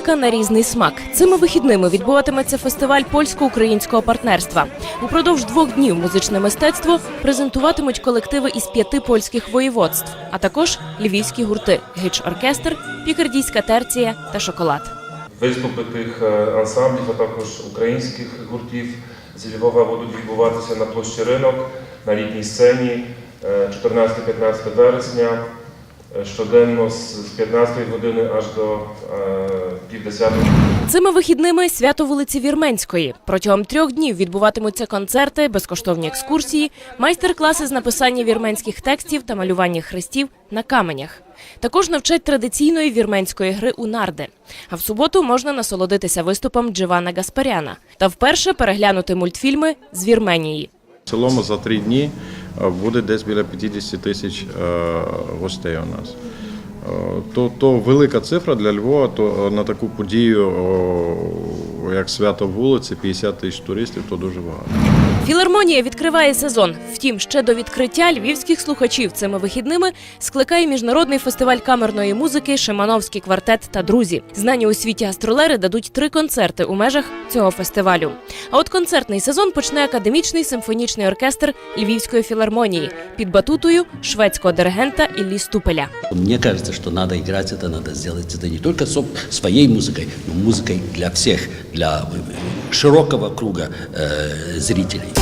Музика на різний смак. Цими вихідними відбуватиметься фестиваль польсько-українського партнерства. Упродовж двох днів музичне мистецтво презентуватимуть колективи із п'яти польських воєводств, а також львівські гурти гіч-оркестр, пікардійська терція та шоколад. Виступи тих е, ансамблів, а також українських гуртів зі Львова будуть відбуватися на площі ринок на літній сцені е, 14-15 вересня. Е, Щоденно з з 15 години аж до е, півдесятої. Цими вихідними свято вулиці Вірменської. Протягом трьох днів відбуватимуться концерти, безкоштовні екскурсії, майстер-класи з написання вірменських текстів та малювання хрестів на каменях. Також навчать традиційної вірменської гри у нарди. А в суботу можна насолодитися виступом Дживана Гаспаряна та вперше переглянути мультфільми з Вірменії. В цілому за три дні буде десь біля 50 тисяч е, гостей у нас. Е, То, то велика цифра для Львова, то е, на таку подію, о, як свято вулиці, 50 тисяч туристів, то дуже багато. Філармонія відкриває сезон. Втім, ще до відкриття львівських слухачів цими вихідними скликає міжнародний фестиваль камерної музики Шимановський квартет та друзі. Знані у світі гастролери дадуть три концерти у межах цього фестивалю. А от концертний сезон почне академічний симфонічний оркестр Львівської філармонії під батутою шведського диригента Іллі Ступеля. Мне кажется, что надо играть это, надо сделать это не только со- своей музыкой, но музыкой для всех, для широкого круга э, зрителей.